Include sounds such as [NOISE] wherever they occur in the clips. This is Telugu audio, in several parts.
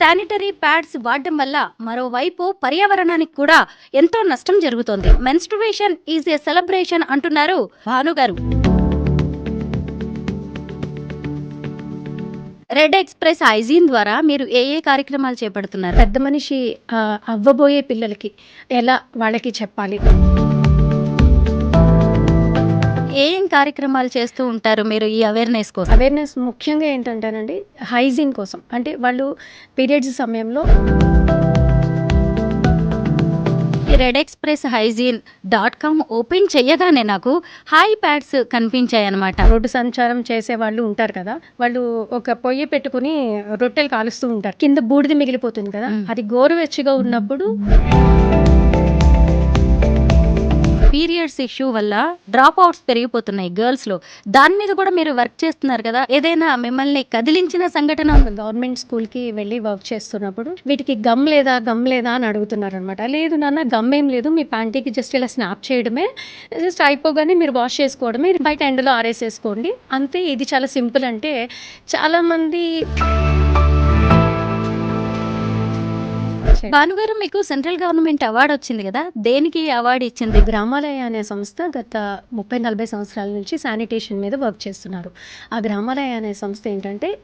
శానిటరీ ప్యాడ్స్ వాడడం వల్ల మరోవైపు పర్యావరణానికి కూడా ఎంతో నష్టం జరుగుతోంది. మెన్స్ట్రువేషన్ ఈజ్ ఏ సెలబ్రేషన్ అంటున్నారు భానుగారు రెడ్ ఎక్స్ప్రెస్ హైజీన్ ద్వారా మీరు ఏ ఏ కార్యక్రమాలు చేపడుతున్నారు? పెద్ద మనిషి అవ్వబోయే పిల్లలకి ఎలా వాళ్ళకి చెప్పాలి? ఏ ఏం కార్యక్రమాలు చేస్తూ ఉంటారు మీరు ఈ అవేర్నెస్ కోసం? అవేర్నెస్ ముఖ్యంగా ఏంటంటేనండి హైజీన్ కోసం. అంటే వాళ్ళు పీరియడ్స్ సమయంలో red express hygiene dot com open చేయగానే నాకు హై ప్యాడ్స్ కనిపించాయి అనమాట రోడ్డు సంచారం చేసే వాళ్ళు ఉంటారు కదా వాళ్ళు ఒక పొయ్యి పెట్టుకుని రొట్టెలు కాలుస్తూ ఉంటారు. కింద బూడిద మిగిలిపోతుంది కదా. అది గోరువెచ్చగా ఉన్నప్పుడు పీరియడ్స్ ఇష్యూ వల్ల డ్రాప్ అవుట్స్ పెరిగిపోతున్నాయి గర్ల్స్లో దాని మీద కూడా మీరు వర్క్ చేస్తున్నారు కదా? ఏదైనా మిమ్మల్ని కదిలించిన సంఘటన గవర్నమెంట్ స్కూల్కి వెళ్ళి వర్క్ చేస్తున్నప్పుడు వీటికి గమ్ లేదా గమ్ లేదా అని అడుగుతున్నారు అనమాట లేదు నాన్న గమ్ ఏం లేదు. మీ ప్యాంటీకి జస్ట్ ఇలా స్నాప్ చేయడమే. జస్ట్ అయిపోగానే మీరు వాష్ చేసుకోవడమే. బయట ఎండలో ఆరేసేసుకోండి. అంతే ఇది చాలా సింపుల్ అంటే చాలామంది భానుగారు మీకు సెంట్రల్ గవర్నమెంట్ అవార్డు వచ్చింది కదా దేనికి అవార్డు ఇచ్చింది? గ్రామాలయ అనే సంస్థ గత ముప్పై నలభై సంవత్సరాల నుంచి శానిటేషన్ మీద వర్క్ చేస్తున్నారు. ఆ గ్రామాలయ అనే సంస్థ ఏంటంటే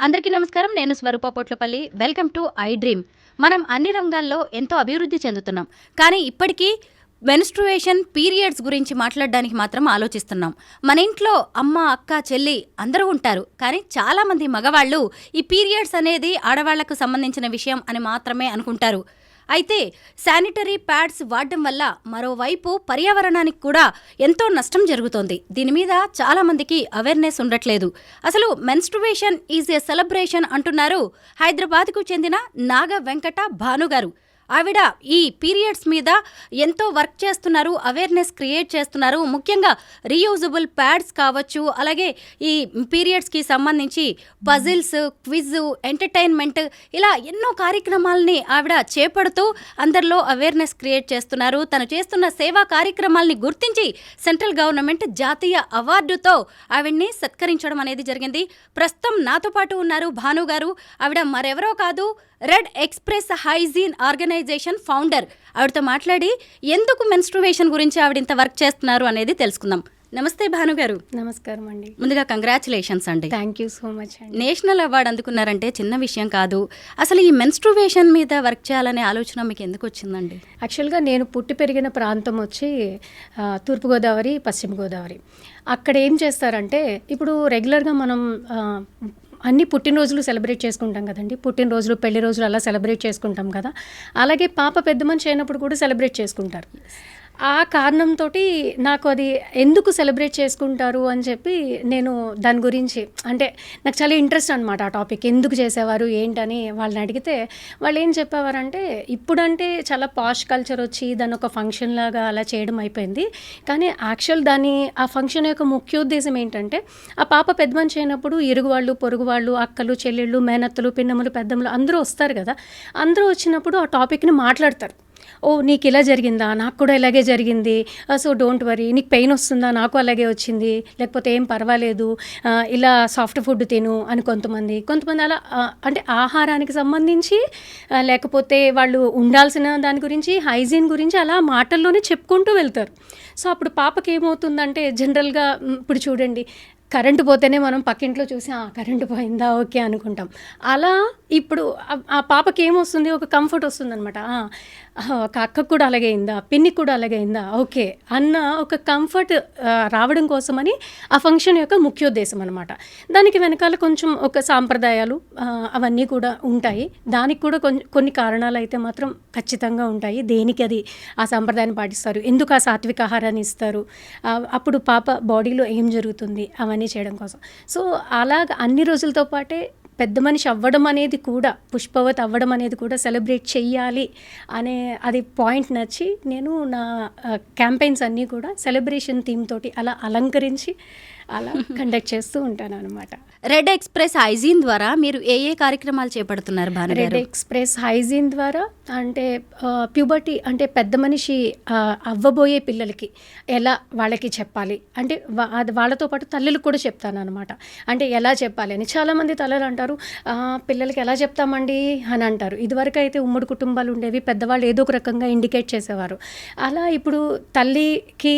అందరికీ నమస్కారం నేను Swaroopa Potlapalli. Welcome to I dream. మనం అన్ని రంగాల్లో ఎంతో అభివృద్ధి చెందుతున్నాం. కానీ ఇప్పటికీ మెన్స్ట్రువేషన్ పీరియడ్స్ గురించి మాట్లాడడానికి మాత్రం ఆలోచిస్తున్నాం. మన ఇంట్లో అమ్మ అక్క చెల్లి అందరూ ఉంటారు. కానీ చాలామంది మగవాళ్ళు ఈ పీరియడ్స్ అనేది ఆడవాళ్ళకు సంబంధించిన విషయం అని మాత్రమే అనుకుంటారు. అయితే శానిటరీ ప్యాడ్స్ వాడడం వల్ల మరోవైపు పర్యావరణానికి కూడా ఎంతో నష్టం జరుగుతోంది. దీని మీద చాలామందికి అవేర్నెస్ ఉండట్లేదు. అసలు మెన్స్ట్రువేషన్ ఈజ్ ఏ సెలబ్రేషన్ అంటున్నారు హైదరాబాద్కు చెందిన నాగ వెంకట భానుగారు. ఆవిడ ఈ పీరియడ్స్ మీద ఎంతో వర్క్ చేస్తున్నారు అవేర్నెస్ క్రియేట్ చేస్తున్నారు. ముఖ్యంగా రీయూజబుల్ ప్యాడ్స్ కావచ్చు అలాగే ఈ పీరియడ్స్కి సంబంధించి పజిల్స్ క్విజ్ ఎంటర్టైన్మెంట్ ఇలా ఎన్నో కార్యక్రమాలని ఆవిడ చేపడుతూ అందరిలో అవేర్నెస్ క్రియేట్ చేస్తున్నారు. తను చేస్తున్న సేవా కార్యక్రమాల్ని గుర్తించి సెంట్రల్ గవర్నమెంట్ జాతీయ అవార్డుతో ఆవిడ్ని సత్కరించడం అనేది జరిగింది. ప్రస్తుతం నాతో పాటు ఉన్నారు భాను గారు. ఆవిడ మరెవరో కాదు red express hygiene organisation founder. ఆవిడతో మాట్లాడి ఎందుకు మెన్స్ట్రువేషన్ గురించి ఆవిడ ఇంత వర్క్ చేస్తున్నారు అనేది తెలుసుకుందాం. నమస్తే భాను గారు. నమస్కారం అండి. ముందుగా కంగ్రాచులేషన్స్ అండి. థ్యాంక్ యూ సో మచ్ అండి. నేషనల్ అవార్డు అందుకున్నారంటే చిన్న విషయం కాదు. అసలు ఈ మెన్స్ట్రువేషన్ మీద వర్క్ చేయాలనే ఆలోచన మీకు ఎందుకు వచ్చిందండి? యాక్చువల్గా నేను పుట్టి పెరిగిన ప్రాంతం వచ్చి తూర్పుగోదావరి పశ్చిమ గోదావరి అక్కడ ఏం చేస్తారంటే ఇప్పుడు రెగ్యులర్గా మనం అన్ని పుట్టినరోజులు సెలబ్రేట్ చేసుకుంటాం కదండి. పుట్టినరోజులు పెళ్ళి రోజులు అలా సెలబ్రేట్ చేసుకుంటాం కదా. అలాగే పాప పెద్ద మనిషి అయినప్పుడు కూడా సెలబ్రేట్ చేసుకుంటారు. ఆ కారణంతో నాకు అది ఎందుకు సెలబ్రేట్ చేసుకుంటారు అని చెప్పి నేను దాని గురించి అంటే నాకు చాలా ఇంట్రెస్ట్ అనమాట ఆ టాపిక్. ఎందుకు చేసేవారు ఏంటని వాళ్ళని అడిగితే వాళ్ళు ఏం చెప్పేవారంటే ఇప్పుడంటే చాలా పాష్ కల్చర్ వచ్చి దాని ఒక ఫంక్షన్ లాగా అలా చేయడం అయిపోయింది. కానీ యాక్చువల్ దాని ఆ ఫంక్షన్ యొక్క ముఖ్య ఉద్దేశం ఏంటంటే ఆ పాప పెద్ద మనిషి అయినప్పుడు ఇరుగు వాళ్ళు పొరుగు వాళ్ళు అక్కలు చెల్లెళ్ళు మేనత్తలు పిన్నములు పెద్దములు అందరూ వస్తారు కదా. అందరూ వచ్చినప్పుడు ఆ టాపిక్ని మాట్లాడతారు. ఓ నీకు ఇలా జరిగిందా? నాకు కూడా ఇలాగే జరిగింది. So don't worry. నీకు పెయిన్ వస్తుందా? నాకు అలాగే వచ్చింది. లేకపోతే ఏం పర్వాలేదు. ఇలా సాఫ్ట్ ఫుడ్ తిను అని కొంతమంది. కొంతమంది అలా అంటే ఆహారానికి సంబంధించి లేకపోతే వాళ్ళు ఉండాల్సిన దాని గురించి హైజీన్ గురించి అలా మాటల్లోనే చెప్పుకుంటూ వెళ్తారు. సో అప్పుడు పాపకి ఏమవుతుందంటే జనరల్గా ఇప్పుడు చూడండి. కరెంటు పోతేనే మనం పక్కింట్లో చూసి "ఆ, కరెంటు పోయిందా? ఓకే అనుకుంటాం. అలా ఇప్పుడు ఆ- పాపకి ఏమొస్తుంది? ఒక కంఫర్ట్ వస్తుంది అనమాట ఒక అక్కకు కూడా అలాగే అయిందా? పిన్నికి కూడా అలాగే అయిందా? ఓకే అన్న ఒక కంఫర్ట్ రావడం కోసమని ఆ ఫంక్షన్ యొక్క ముఖ్యోద్దేశం అనమాట దానికి వెనకాల కొంచెం ఒక సాంప్రదాయాలు అవన్నీ కూడా ఉంటాయి. దానికి కూడా కొన్ని కొన్ని కారణాలు అయితే మాత్రం ఖచ్చితంగా ఉంటాయి. దేనికి అది ఆ సాంప్రదాయాన్ని పాటిస్తారు? ఎందుకు ఆ సాత్విక ఆహారాన్ని ఇస్తారు? అప్పుడు పాప బాడీలో ఏం జరుగుతుంది? అవన్నీ చేయడం కోసం. సో అలాగ అన్ని రోజులతో పాటే పెద్ద మనిషి అవ్వడం అనేది కూడా పుష్పవత్ అవ్వడం అనేది కూడా సెలబ్రేట్ చెయ్యాలి అనే అది పాయింట్ నచ్చి నేను నా క్యాంపెయిన్స్ అన్నీ కూడా సెలబ్రేషన్ థీమ్ తోటి అలా అలంకరించి అలా కండక్ట్ చేస్తూ ఉంటాను అనమాట రెడ్ ఎక్స్ప్రెస్ హైజీన్ ద్వారా మీరు ఏ ఏ కార్యక్రమాలు చేపడుతున్నారు రెడ్ ఎక్స్ప్రెస్ హైజీన్ ద్వారా అంటే ప్యూబర్టీ అంటే పెద్ద మనిషి అవ్వబోయే పిల్లలకి ఎలా వాళ్ళకి చెప్పాలి? అంటే వాళ్ళతో పాటు తల్లులకు కూడా చెప్తాను అనమాట అంటే ఎలా చెప్పాలి అని. చాలామంది తల్లులు అంటారు "ఆ, పిల్లలకి ఎలా చెప్తామండి? అని అంటారు. ఇదివరకు అయితే ఉమ్మడి కుటుంబాలు ఉండేవి పెద్దవాళ్ళు ఏదో ఒక రకంగా ఇండికేట్ చేసేవారు. అలా ఇప్పుడు తల్లికి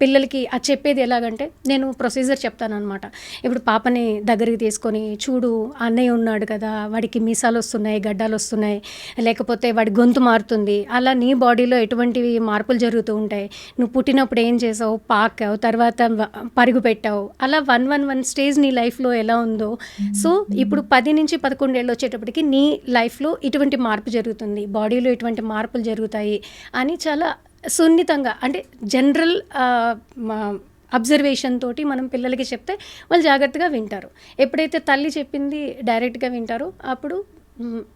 పిల్లలకి అది చెప్పేది ఎలాగంటే నేను ప్రొసీజర్ చెప్తాను అనమాట ఇప్పుడు పాపని దగ్గరికి తీసుకొని చూడు అన్నయ్య ఉన్నాడు కదా వాడికి మీసాలు వస్తున్నాయి గడ్డాలు వస్తున్నాయి లేకపోతే వాడి గొంతు మారుతుంది. అలా నీ బాడీలో ఎటువంటివి మార్పులు జరుగుతూ ఉంటాయి? నువ్వు పుట్టినప్పుడు ఏం చేసావు? పాకావు తర్వాత పరుగు పెట్టావు. అలా వన్ వన్ వన్ స్టేజ్ నీ లైఫ్లో ఎలా ఉందో. సో ఇప్పుడు పది నుంచి పదకొండేళ్ళు వచ్చేటప్పటికి నీ లైఫ్లో ఇటువంటి మార్పు జరుగుతుంది. బాడీలో ఇటువంటి మార్పులు జరుగుతాయి అని చాలా సున్నితంగా అంటే జనరల్ అబ్జర్వేషన్ తోటి మనం పిల్లలకి చెప్తే వాళ్ళు జాగ్రత్తగా వింటారు. ఎప్పుడైతే తల్లి చెప్పింది డైరెక్ట్గా వింటారో అప్పుడు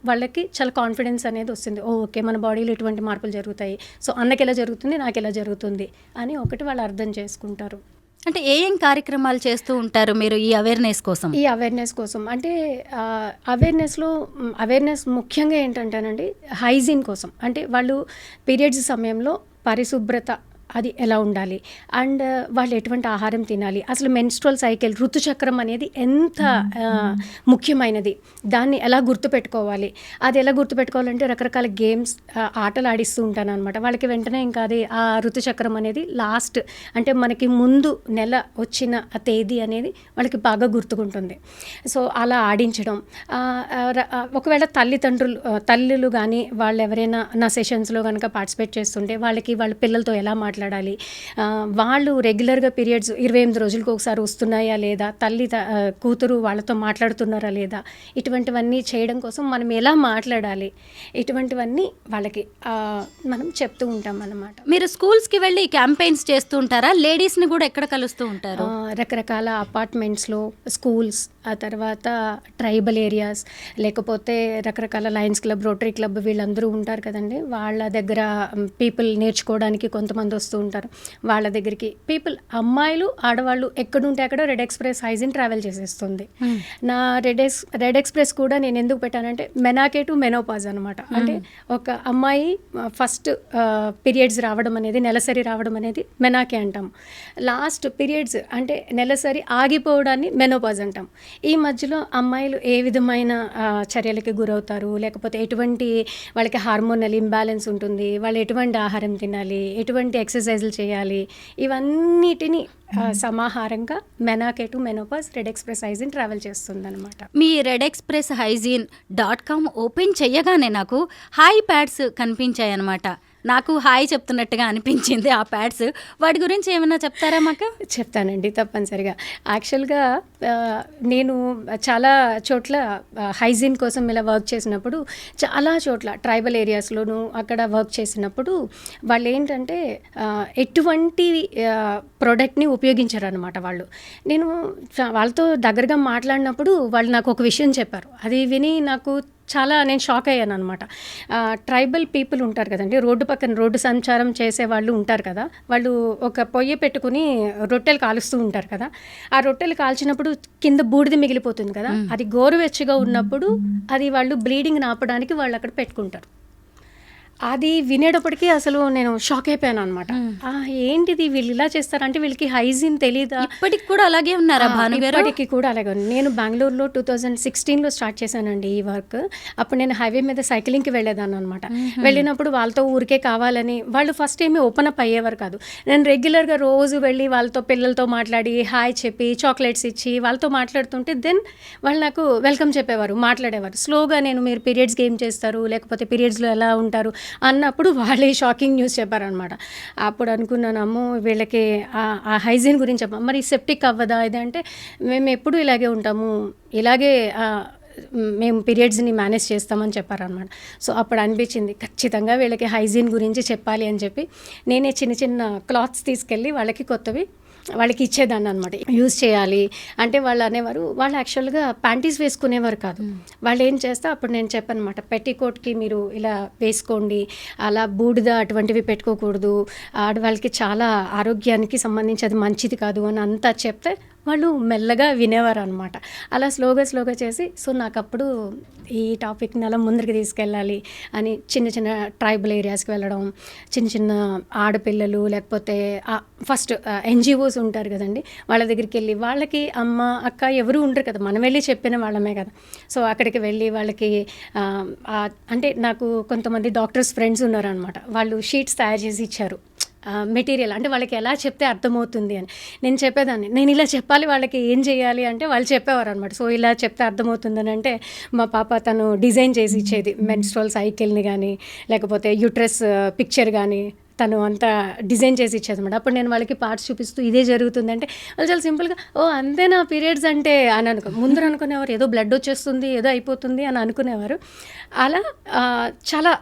వాళ్ళకి చాలా కాన్ఫిడెన్స్ అనేది వస్తుంది. ఓ ఓకే మన బాడీలో ఎటువంటి మార్పులు జరుగుతాయి. సో అన్నకి ఎలా జరుగుతుంది నాకు ఎలా జరుగుతుంది? అని ఒకటి వాళ్ళు అర్థం చేసుకుంటారు. అంటే ఏ ఏం కార్యక్రమాలు చేస్తూ ఉంటారు మీరు ఈ అవేర్నెస్ కోసం? ఈ అవేర్నెస్ కోసం. అంటే అవేర్నెస్లో అవేర్నెస్ ముఖ్యంగా ఏంటంటేనండి హైజీన్ కోసం. అంటే వాళ్ళు పీరియడ్స్ సమయంలో పరిశుభ్రత అది ఎలా ఉండాలి? అండ్ వాళ్ళు ఎటువంటి ఆహారం తినాలి? అసలు మెన్స్ట్రల్ సైకిల్ ఋతుచక్రం అనేది ఎంత ముఖ్యమైనది? దాన్ని ఎలా గుర్తుపెట్టుకోవాలి? అది ఎలా గుర్తుపెట్టుకోవాలంటే రకరకాల గేమ్స్ ఆటలు ఆడిస్తూ ఉంటాను అనమాట వాళ్ళకి వెంటనే ఇంకా అది ఆ ఋతుచక్రం అనేది లాస్ట్ అంటే మనకి ముందు నెల వచ్చిన ఆ తేదీ అనేది వాళ్ళకి బాగా గుర్తుకుంటుంది. సో అలా ఆడించడం ఒకవేళ తల్లిదండ్రులు తల్లులు కానీ వాళ్ళు ఎవరైనా నా సెషన్స్లో కనుక పార్టిసిపేట్ చేస్తుంటే వాళ్ళకి వాళ్ళ పిల్లలతో ఎలా మాట్లాడాలి. వాళ్ళు రెగ్యులర్గా పీరియడ్స్ ఇరవై ఎనిమిది రోజులకు ఒకసారి వస్తున్నాయా లేదా? తల్లి కూతురు వాళ్ళతో మాట్లాడుతున్నారా లేదా? ఇటువంటివన్నీ చేయడం కోసం మనం ఎలా మాట్లాడాలి? ఇటువంటివన్నీ వాళ్ళకి మనం చెప్తూ ఉంటాం అన్నమాట. మీరు స్కూల్స్కి వెళ్ళి క్యాంపెయిన్స్ చేస్తూ ఉంటారా? లేడీస్ని కూడా ఎక్కడ కలుస్తూ ఉంటారు? రకరకాల అపార్ట్మెంట్స్లో స్కూల్స్ ఆ తర్వాత ట్రైబల్ ఏరియాస్ లేకపోతే రకరకాల లయన్స్ క్లబ్ రోటరీ క్లబ్ వీళ్ళందరూ ఉంటారు కదండి. వాళ్ళ దగ్గర పీపుల్ నేర్చుకోవడానికి కొంతమంది వస్తూ ఉంటారు. వాళ్ళ దగ్గరికి. పీపుల్ అమ్మాయిలు ఆడవాళ్ళు ఎక్కడుంటే అక్కడ రెడ్ ఎక్స్ప్రెస్ హైజిన్ ట్రావెల్ చేసేస్తుంది. నా రెడ్ ఎక్స్ రెడ్ ఎక్స్ప్రెస్ కూడా నేను ఎందుకు పెట్టానంటే మెనాకే టు మెనోపాజ్ అనమాట అంటే ఒక అమ్మాయి ఫస్ట్ పీరియడ్స్ రావడం అనేది నెలసరి రావడం అనేది మెనాకే అంటాం. లాస్ట్ పీరియడ్స్ అంటే నెలసరి ఆగిపోవడాన్ని మెనోపాజ్ అంటాం. ఈ మధ్యలో అమ్మాయిలు ఏ విధమైన చర్యలకి గురవుతారు? లేకపోతే ఎటువంటి వాళ్ళకి హార్మోనల్ ఇంబ్యాలెన్స్ ఉంటుంది? వాళ్ళు ఎటువంటి ఆహారం తినాలి? ఎటువంటి ఎక్సర్సైజులు చేయాలి? ఇవన్నిటిని సమాహారంగా మెనాకే to menopause red express hygiene travel చేస్తుంది అనమాట మీ red express hygiene dot com open చేయగానే నాకు హాయ్ ప్యాడ్స్ కనిపించాయి అనమాట నాకు హాయ్ చెప్తున్నట్టుగా అనిపించింది ఆ ప్యాడ్స్. వాటి గురించి ఏమైనా చెప్తారా మాకు? చెప్తానండి తప్పనిసరిగా. యాక్చువల్గా నేను చాలా చోట్ల హైజీన్ కోసం ఇలా వర్క్ చేసినప్పుడు చాలా చోట్ల ట్రైబల్ ఏరియాస్లోనూ అక్కడ వర్క్ చేసినప్పుడు వాళ్ళు ఏంటంటే ఎటువంటి ప్రోడక్ట్ని ఉపయోగించరు అనమాట వాళ్ళు. నేను వాళ్ళతో దగ్గరగా మాట్లాడినప్పుడు వాళ్ళు నాకు ఒక విషయం చెప్పారు. అది విని నాకు చాలా నేను షాక్ అయ్యాను అనమాట ట్రైబల్ పీపుల్ ఉంటారు కదండి రోడ్డు పక్కన రోడ్డు సంచారం చేసే వాళ్ళు ఉంటారు కదా వాళ్ళు ఒక పొయ్యి పెట్టుకుని రొట్టెలు కాలుస్తూ ఉంటారు కదా ఆ రొట్టెలు కాల్చినప్పుడు కింద బూడిద మిగిలిపోతుంది కదా అది గోరువెచ్చగా ఉన్నప్పుడు అది వాళ్ళు బ్లీడింగ్ నాపడానికి వాళ్ళు అక్కడ పెట్టుకుంటారు. అది వినేటప్పటికీ అసలు నేను షాక్ అయిపోయాను అనమాట ఏంటిది వీళ్ళు ఇలా చేస్తారంటే వీళ్ళకి హైజీన్ తెలీదా? ఇప్పటికి కూడా అలాగే ఉన్నారా ఇప్పటికీ కూడా అలాగే నేను బెంగళూరులో టూ థౌజండ్ సిక్స్టీన్లో స్టార్ట్ చేశానండి ఈ వర్క్. అప్పుడు నేను హైవే మీద సైక్లింగ్కి వెళ్ళేదాన్ని అనమాట వెళ్ళినప్పుడు వాళ్ళతో ఊరికే కావాలని వాళ్ళు ఫస్ట్ ఏమీ ఓపెన్ అప్ అయ్యేవారు కాదు. నేను రెగ్యులర్గా రోజు వెళ్ళి వాళ్ళతో పిల్లలతో మాట్లాడి హాయ్ చెప్పి చాక్లెట్స్ ఇచ్చి వాళ్ళతో మాట్లాడుతుంటే దెన్ వాళ్ళు నాకు వెల్కమ్ చెప్పేవారు మాట్లాడేవారు. స్లోగా నేను మీరు పీరియడ్స్కి ఏం చేస్తారు లేకపోతే పీరియడ్స్లో ఎలా ఉంటారు అన్నప్పుడు వాళ్ళే షాకింగ్ న్యూస్ చెప్పారనమాట అప్పుడు అనుకున్నాను వీళ్ళకి ఆ- హైజీన్ గురించి చెప్పాం మరి సెప్టిక్ అవ్వదా ఇది అంటే మేము ఎప్పుడు ఇలాగే ఉంటాము ఇలాగే మేము పీరియడ్స్ని మేనేజ్ చేస్తామని చెప్పారనమాట సో అప్పుడు అనిపించింది ఖచ్చితంగా వీళ్ళకి హైజీన్ గురించి చెప్పాలి అని చెప్పి నేనే చిన్న చిన్న క్లాత్స్ తీసుకెళ్ళి వాళ్ళకి కొత్తవి వాళ్ళకి ఇచ్చేదాన్ని అనమాట యూజ్ చేయాలి. అంటే వాళ్ళు అనేవారు వాళ్ళు యాక్చువల్గా ప్యాంటీస్ వేసుకునేవారు కాదు. వాళ్ళు ఏం చేస్తే అప్పుడు నేను చెప్పాను అనమాట పెట్టికోట్కి మీరు ఇలా వేసుకోండి. అలా బూడిద అటువంటివి పెట్టుకోకూడదు. ఆడవాళ్ళకి చాలా ఆరోగ్యానికి సంబంధించి అది మంచిది కాదు అని అంతా చెప్తే వాళ్ళు మెల్లగా వినేవారు అనమాట అలా స్లోగా స్లోగా చేసి సో నాకు అప్పుడు ఈ టాపిక్ని అలా ముందరికి తీసుకెళ్ళాలి అని చిన్న చిన్న ట్రైబల్ ఏరియాస్కి వెళ్ళడం చిన్న చిన్న ఆడపిల్లలు లేకపోతే ఫస్ట్ ఎన్జిఓస్ ఉంటారు కదండి. వాళ్ళ దగ్గరికి వెళ్ళి వాళ్ళకి అమ్మ అక్క ఎవరు ఉండరు కదా. మనం వెళ్ళి చెప్పిన వాళ్ళమే కదా. సో అక్కడికి వెళ్ళి వాళ్ళకి అంటే నాకు కొంతమంది డాక్టర్స్ ఫ్రెండ్స్ ఉన్నారనమాట వాళ్ళు షీట్స్ తయారు చేసి ఇచ్చారు. మెటీరియల్ అంటే వాళ్ళకి ఎలా చెప్తే అర్థమవుతుంది అని. నేను చెప్పేదాన్ని. నేను ఇలా చెప్పాలి వాళ్ళకి ఏం చేయాలి అంటే వాళ్ళు చెప్పేవారు అనమాట సో ఇలా చెప్తే అర్థమవుతుందని అంటే మా పాప తను డిజైన్ చేసి ఇచ్చేది. మెన్స్ట్రోల్ సైకిల్ని కానీ లేకపోతే యూట్రస్ పిక్చర్ కానీ తను అంతా డిజైన్ చేసి ఇచ్చేది అనమాట అప్పుడు నేను వాళ్ళకి పార్ట్స్ చూపిస్తూ ఇదే జరుగుతుందంటే వాళ్ళు చాలా సింపుల్గా ఓ అంతేనా పీరియడ్స్ అంటే అని అనుకో ముందర అనుకునేవారు. ఏదో బ్లడ్ వచ్చేస్తుంది ఏదో అయిపోతుంది అని అనుకునేవారు. అలా చాలా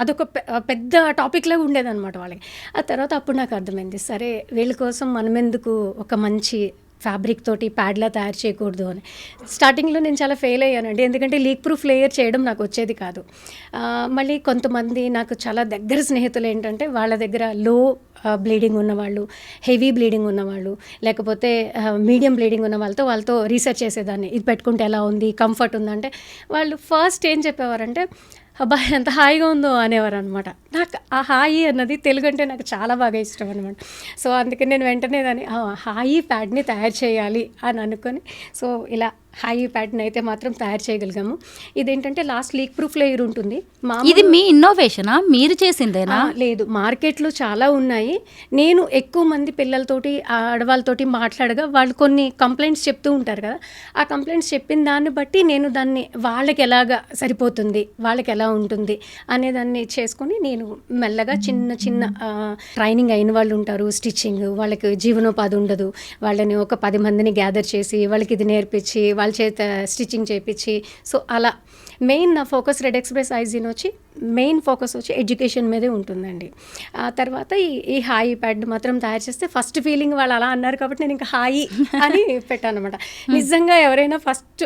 అదొక పెద్ద టాపిక్ లాగా ఉండేదన్నమాట వాళ్ళకి. ఆ తర్వాత అప్పుడు నాకు అర్థమైంది సరే వీళ్ళ కోసం మనం ఎందుకు ఒక మంచి ఫ్యాబ్రిక్ తోటి ప్యాడ్లా తయారు చేయకూడదు అని. స్టార్టింగ్లో నేను చాలా ఫెయిల్ అయ్యానండి ఎందుకంటే లీక్ ప్రూఫ్ లేయర్ చేయడం నాకు వచ్చేది కాదు. మళ్ళీ కొంతమంది నాకు చాలా దగ్గర స్నేహితులు ఏంటంటే వాళ్ళ దగ్గర లో బ్లీడింగ్ ఉన్నవాళ్ళు హెవీ బ్లీడింగ్ ఉన్నవాళ్ళు లేకపోతే మీడియం బ్లీడింగ్ ఉన్న వాళ్ళతో వాళ్ళతో రీసెర్చ్ చేసేదాన్ని. ఇది పెట్టుకుంటే ఎలా ఉంది కంఫర్ట్ ఉందంటే వాళ్ళు ఫస్ట్ ఏం చెప్పేవారంటే అబ్బా ఎంత హాయిగా ఉందో అనేవారు అనమాట నాకు ఆ హాయి అన్నది తెలుగు అంటే నాకు చాలా బాగా ఇష్టం అనమాట సో అందుకని నేను వెంటనే దాన్ని హాయి ప్యాడ్ని తయారు చేయాలి అని అనుకొని సో ఇలా హాయి ప్యాడ్ని అయితే మాత్రం తయారు చేయగలిగాము. ఇదేంటంటే లాస్ట్ లీక్ ప్రూఫ్ లేయర్ ఉంటుంది. మామూలు- ఇది మీ ఇన్నోవేషనా మీరు చేసిందేనా? లేదు. మార్కెట్లో చాలా ఉన్నాయి. నేను ఎక్కువ మంది పిల్లలతోటి ఆడవాళ్ళతోటి మాట్లాడగా వాళ్ళు కొన్ని కంప్లైంట్స్ చెప్తూ ఉంటారు కదా. ఆ కంప్లైంట్స్ చెప్పిన దాన్ని బట్టి నేను దాన్ని వాళ్ళకి ఎలాగా సరిపోతుంది వాళ్ళకి ఎలా ఉంటుంది అనే దాన్ని చేసుకొని నేను మెల్లగా చిన్న చిన్న ట్రైనింగ్ అయిన వాళ్ళు ఉంటారు. స్టిచ్చింగ్ వాళ్ళకి జీవనోపాధి ఉండదు. వాళ్ళని ఒక పది మందిని గ్యాదర్ చేసి వాళ్ళకి ఇది నేర్పించి వాళ్ళ చేత స్టిచ్చింగ్ చేయించి సో అలా మెయిన్ నా ఫోకస్ రెడ్ ఎక్స్ప్రెస్ ఐజిన్ వచ్చి మెయిన్ ఫోకస్ వచ్చి ఎడ్యుకేషన్ మీదే ఉంటుందండి. ఆ తర్వాత ఈ ఈ హాయి ప్యాడ్ మాత్రం తయారు చేస్తే ఫస్ట్ ఫీలింగ్ వాళ్ళు అలా అన్నారు కాబట్టి నేను ఇంకా హాయి అని పెట్టాను అనమాట [LAUGHS] నిజంగా ఎవరైనా ఫస్ట్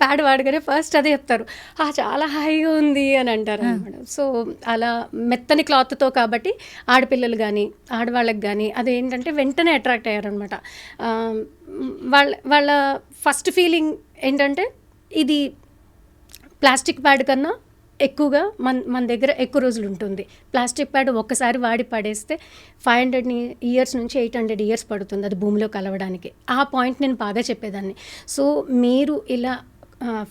ప్యాడ్ వాడగానే ఫస్ట్ అదే చెప్తారు. "ఆ, చాలా హాయిగా ఉంది అని అంటారు అనమాట. సో అలా మెత్తని క్లాత్తో కాబట్టి ఆడపిల్లలు కానీ ఆడవాళ్ళకి కానీ అదేంటంటే వెంటనే అట్రాక్ట్ అయ్యారనమాట. వాళ్ళ వాళ్ళ ఫస్ట్ ఫీలింగ్ ఏంటంటే ఇది ప్లాస్టిక్ ప్యాడ్ కన్నా ఎక్కువగా మన మన దగ్గర ఎక్కువ రోజులు ఉంటుంది. ప్లాస్టిక్ ప్యాడ్ ఒక్కసారి వాడి పడేస్తే ఫైవ్ హండ్రెడ్ ఇయర్స్ నుంచి ఎయిట్ హండ్రెడ్ ఇయర్స్ పడుతుంది అది భూమిలో కలవడానికి. ఆ పాయింట్ నేను బాగా చెప్పేదాన్ని. సో మీరు ఇలా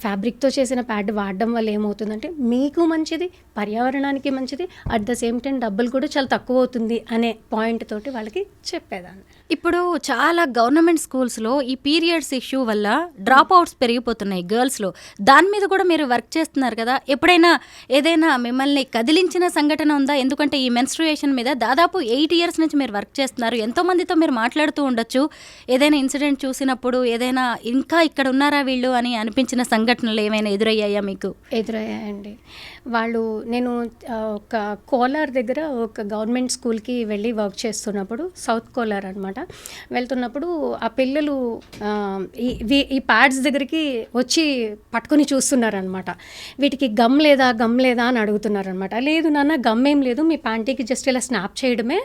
ఫ్యాబ్రిక్తో చేసిన ప్యాడ్ వాడడం వల్ల ఏమవుతుందంటే మీకు మంచిది పర్యావరణానికి మంచిది అట్ ద సేమ్ టైం డబ్బులు కూడా చాలా తక్కువ అవుతుంది అనే పాయింట్ తోటి వాళ్ళకి చెప్పేదాన్ని. ఇప్పుడు చాలా గవర్నమెంట్ స్కూల్స్లో ఈ పీరియడ్స్ ఇష్యూ వల్ల డ్రాప్ అవుట్స్ పెరిగిపోతున్నాయి గర్ల్స్లో దాని మీద కూడా మీరు వర్క్ చేస్తున్నారు కదా? ఎప్పుడైనా ఏదైనా మిమ్మల్ని కదిలించిన సంఘటన ఉందా? ఎందుకంటే ఈ మెన్స్ట్రుయేషన్ మీద దాదాపు ఎయిట్ ఇయర్స్ నుంచి మీరు వర్క్ చేస్తున్నారు. ఎంతో మందితో మీరు మాట్లాడుతూ ఉండొచ్చు. ఏదైనా ఇన్సిడెంట్ చూసినప్పుడు ఏదైనా ఇంకా ఇక్కడ ఉన్నారా వీళ్ళు అని అనిపించిన సంఘటనలు ఏమైనా ఎదురయ్యాయా మీకు? ఎదురయ్యాయండి. వాళ్ళు నేను ఒక కోలార్ దగ్గర ఒక గవర్నమెంట్ స్కూల్కి వెళ్ళి వర్క్ చేస్తున్నప్పుడు సౌత్ కోలార్ అనమాట వెళ్తున్నప్పుడు ఆ పిల్లలు ఈ ఈ ప్యాడ్స్ దగ్గరికి వచ్చి పట్టుకొని చూస్తున్నారనమాట వీటికి గమ్ లేదా గమ్ లేదా అని అడుగుతున్నారనమాట లేదు నాన్న గమ్ ఏం లేదు మీ ప్యాంటీకి జస్ట్ ఇలా స్నాప్ చేయడమే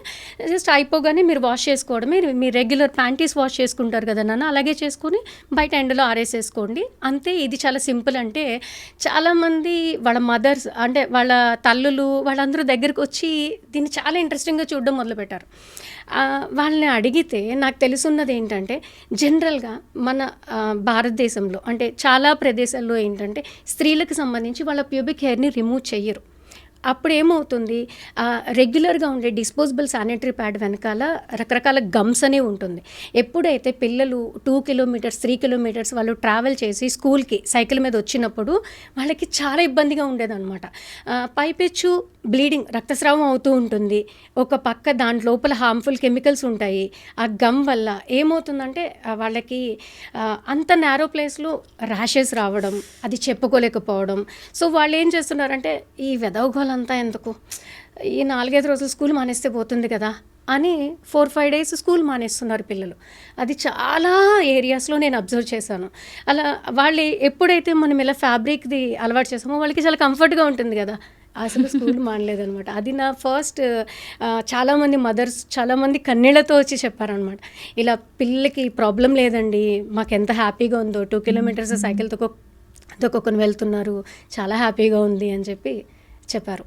జస్ట్ అయిపోగానే మీరు వాష్ చేసుకోవడమే మీ రెగ్యులర్ ప్యాంటీస్ వాష్ చేసుకుంటారు కదా నాన్న అలాగే చేసుకొని బయట ఎండలో ఆరేసేసుకోండి. అంతే ఇది చాలా సింపుల్ అంటే చాలామంది వాళ్ళ మదర్స్ అంటే వాళ్ళ తల్లులు వాళ్ళందరూ దగ్గరికి వచ్చి దీన్ని చాలా ఇంట్రెస్టింగ్గా చూడడం మొదలుపెట్టారు. వాళ్ళని అడిగితే నాకు తెలుసున్నది ఏంటంటే జనరల్గా మన భారతదేశంలో అంటే చాలా ప్రదేశాల్లో ఏంటంటే స్త్రీలకు సంబంధించి వాళ్ళ ప్యూబిక్ హెయిర్ని రిమూవ్ చెయ్యరు. అప్పుడు ఏమవుతుంది రెగ్యులర్గా ఉండే డిస్పోజబుల్ శానిటరీ ప్యాడ్ వెనకాల రకరకాల గమ్స్ అనే ఉంటుంది. ఎప్పుడైతే పిల్లలు టూ కిలోమీటర్స్ త్రీ కిలోమీటర్స్ వాళ్ళు ట్రావెల్ చేసి స్కూల్కి సైకిల్ మీద వచ్చినప్పుడు వాళ్ళకి చాలా ఇబ్బందిగా ఉండేదన్నమాట. పైపెచ్చు బ్లీడింగ్ రక్తస్రావం అవుతూ ఉంటుంది. ఒక పక్క దాని లోపల హార్మ్ఫుల్ కెమికల్స్ ఉంటాయి. ఆ గమ్ వల్ల ఏమవుతుందంటే వాళ్ళకి అంత నేరో ప్లేస్లో ర్యాషెస్ రావడం అది చెప్పుకోలేకపోవడం. సో వాళ్ళు ఏం చేస్తున్నారంటే ఈ వెదవగోళం అంతా ఎందుకు? ఈ నాలుగైదు రోజులు స్కూల్ మానేస్తే పోతుంది కదా అని ఫోర్ ఫైవ్ డేస్ స్కూల్ మానేస్తున్నారు పిల్లలు. అది చాలా ఏరియాస్లో నేను అబ్జర్వ్ చేశాను. అలా వాళ్ళు ఎప్పుడైతే మనం ఇలా ఫ్యాబ్రిక్ది అలవాటు చేసామో వాళ్ళకి చాలా కంఫర్ట్గా ఉంటుంది కదా. అసలు స్కూల్ మానలేదనమాట. అది నా ఫస్ట్ చాలామంది మదర్స్ చాలామంది కన్నీళ్ళతో వచ్చి చెప్పారనమాట. ఇలా పిల్లలకి ప్రాబ్లం లేదండి మాకు ఎంత హ్యాపీగా ఉందో టూ కిలోమీటర్స్ సైకిల్ తొక్క తొక్కుని వెళ్తున్నారు చాలా హ్యాపీగా ఉంది అని చెప్పి చెప్పారు.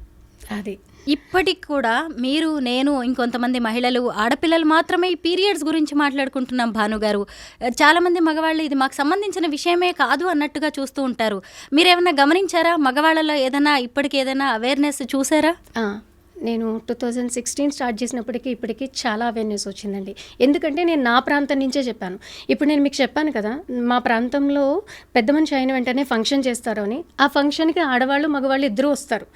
అది. ఇప్పటికి కూడా మీరు నేను ఇంకొంతమంది మహిళలు ఆడపిల్లలు మాత్రమే ఈ పీరియడ్స్ గురించి మాట్లాడుకుంటున్నాం భాను గారు. చాలా మంది మగవాళ్ళు ఇది మాకు సంబంధించిన విషయమే కాదు అన్నట్టుగా చూస్తూ ఉంటారు. మీరు ఏమైనా గమనించారా? మగవాళ్ళలో ఏదైనా ఇప్పటికి ఏదైనా అవేర్నెస్ చూసారా? నేను టూ థౌజండ్ సిక్స్టీన్ స్టార్ట్ చేసినప్పటికీ ఇప్పటికి చాలా అవేర్నెస్ వచ్చిందండి. ఎందుకంటే నేను నా ప్రాంతం నుంచే చెప్పాను. ఇప్పుడు నేను మీకు చెప్పాను కదా మా ప్రాంతంలో పెద్ద మనిషి అయిన వెంటనే ఫంక్షన్ చేస్తారు అని. ఆ ఫంక్షన్కి ఆడవాళ్ళు మగవాళ్ళు ఇద్దరూ వస్తారు.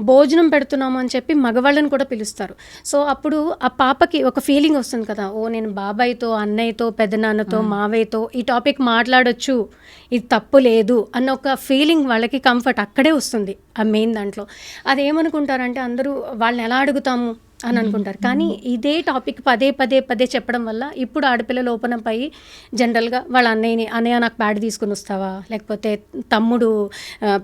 భోజనం పెడుతున్నాము అని చెప్పి మగవాళ్ళని కూడా పిలుస్తారు. సో అప్పుడు ఆ పాపకి ఒక ఫీలింగ్ వస్తుంది కదా. ఓ నేను బాబాయ్తో అన్నయ్యతో పెదనాన్నతో మావయ్యతో ఈ టాపిక్ మాట్లాడొచ్చు. ఇది తప్పు లేదు అన్న ఒక ఫీలింగ్ వాళ్ళకి కంఫర్ట్ అక్కడే వస్తుంది ఆ మెయిన్ దాంట్లో. అదేమనుకుంటారంటే అందరూ వాళ్ళని ఎలా అడుగుతాము? అని అనుకుంటారు. కానీ ఇదే టాపిక్ పదే పదే పదే చెప్పడం వల్ల ఇప్పుడు ఆడపిల్లలు ఓపెన్ అప్ అయ్యి జనరల్గా వాళ్ళ అన్నయ్యని అన్నయ్య నాకు ప్యాడ్ తీసుకుని వస్తావా? లేకపోతే తమ్ముడు